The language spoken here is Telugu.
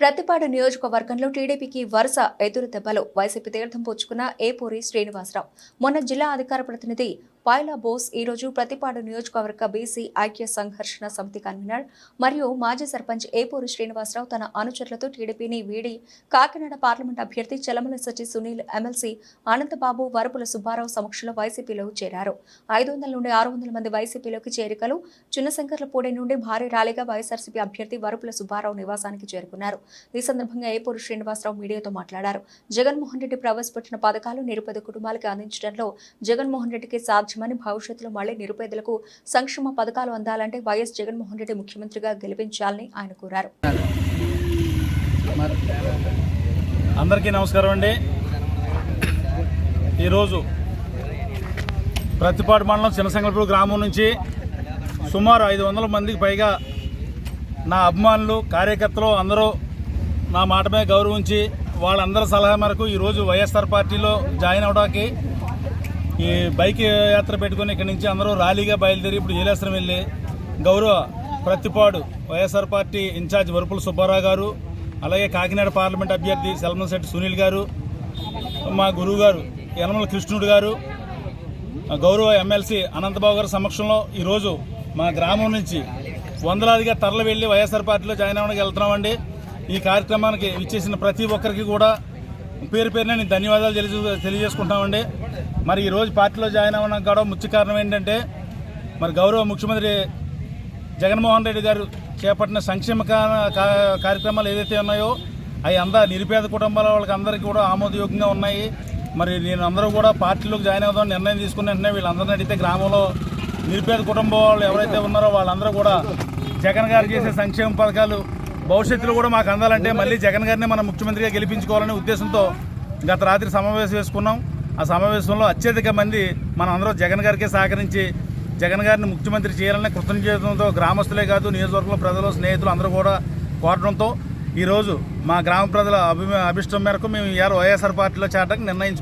ప్రతిపాడు నియోజకవర్గంలో టీడీపీకి వరుస ఎదురు దెబ్బలు. వైసీపీ తీర్థం పుచ్చుకున్న ఏపూరి శ్రీనివాసరావు. మొన్న జిల్లా అధికార ప్రతినిధి పాయలా బోస్ ఈ రోజు ప్రతిపాడు నియోజకవర్గ బీసీ ఐక్య సంఘర్షణ సమితి కన్వీనర్ మరియు మాజీ సర్పంచ్ ఏపూరి శ్రీనివాసరావు తన అనుచరులతో టీడీపీని వీడి కాకినాడ పార్లమెంట్ అభ్యర్థి చలమల సచి సునీల్ ఎమ్మెల్సీ అనంతబాబు వరపుల సుబ్బారావు సమక్షంలో వైసీపీలో చేరారు. ఐదు వందల నుండి ఆరు వందల మంది వైసీపీలోకి చేరికలు చిన్నశంకర్లపూడి నుండి భారీ ర్యాలీగా వైఎస్ఆర్సీపీ అభ్యర్థి వరపుల సుబ్బారావు నివాసానికి చేరుకున్నారు. ఈ సందర్భంగా ఏపూరి శ్రీనివాసరావు మీడియాతో మాట్లాడారు. జగన్మోహన్ రెడ్డి ప్రవేశపెట్టిన పథకాలు నిరుపేద కుటుంబాలకు అందించడంలో జగన్మోహన్ రెడ్డికి సాధ్యం సాధ్యమని భవిష్యత్తులో మళ్ళీ నిరుపేదలకు సంక్షేమ పథకాలు అందాలంటే వైఎస్ జగన్మోహన్ రెడ్డి ముఖ్యమంత్రిగా గెలిపించాలని ఆయన కోరారు. అందరికీ నమస్కారం అండి. ఈరోజు ప్రతిపాడు మండలం చిన్నసంగళపూర్ గ్రామం నుంచి సుమారు ఐదు వందల మందికి పైగా నా అభిమానులు కార్యకర్తలు అందరూ నా మాట మీద గౌరవించి వాళ్ళందరి సలహా మేరకు ఈరోజు వైఎస్ఆర్ పార్టీలో జాయిన్ అవడానికి ఈ బైక్ యాత్ర పెట్టుకుని ఇక్కడి నుంచి అందరూ ర్యాలీగా బయలుదేరి ఇప్పుడు ఏలేశ్వరం వెళ్ళి గౌరవ Prathipadu YSR party incharge Varupula Subbarao గారు అలాగే కాకినాడ పార్లమెంట్ అభ్యర్థి శెట్టి సునీల్ గారు మా గురువు గారు యనమల కృష్ణుడు గారు గౌరవ ఎమ్మెల్సీ అనంతబాబు గారి సమక్షంలో ఈరోజు మా గ్రామం నుంచి వందలాదిగా తరలి వెళ్ళి వైఎస్ఆర్ పార్టీలో జాయిన్ అవ్వడానికి వెళ్తున్నామండి. ఈ కార్యక్రమానికి ఇచ్చేసిన ప్రతి ఒక్కరికి కూడా పేరు పేరున నేను ధన్యవాదాలు తెలియ తెలియజేసుకుంటామండి. మరి ఈరోజు పార్టీలో జాయిన్ అవ్వడానికి గొడవ ముఖ్య కారణం ఏంటంటే మరి గౌరవ ముఖ్యమంత్రి జగన్మోహన్ రెడ్డి గారు చేపట్టిన సంక్షేమ కార్యక్రమాలు ఏదైతే ఉన్నాయో అవి అందా నిరుపేద కుటుంబాల వాళ్ళకి అందరికీ కూడా ఆమోదయోగ్యంగా ఉన్నాయి. మరి నేను అందరూ కూడా పార్టీలోకి జాయిన్ అవుదాం నిర్ణయం తీసుకున్న వెంటనే వీళ్ళందరినీ అడిగితే గ్రామంలో నిరుపేద కుటుంబం వాళ్ళు ఎవరైతే ఉన్నారో వాళ్ళందరూ కూడా జగన్ గారు చేసే సంక్షేమ పథకాలు భవిష్యత్తులో కూడా మాకు అందాలంటే మళ్ళీ జగన్ గారిని మనం ముఖ్యమంత్రిగా గెలిపించుకోవాలనే ఉద్దేశంతో గత రాత్రి సమావేశం వేసుకున్నాం. ఆ సమావేశంలో అత్యధిక మంది మన అందరూ జగన్ గారికే సహకరించి జగన్ గారిని ముఖ్యమంత్రి చేయాలనే కృతజ్ఞతతో గ్రామస్తులే కాదు నియోజకవర్గంలో ప్రజలు స్నేహితులు అందరూ కూడా కోరడంతో ఈరోజు మా గ్రామ ప్రజల అభి అభిష్టం మేరకు మేము ఇవాళ వైఎస్ఆర్ పార్టీలో చేరడానికి నిర్ణయించుకున్నాం.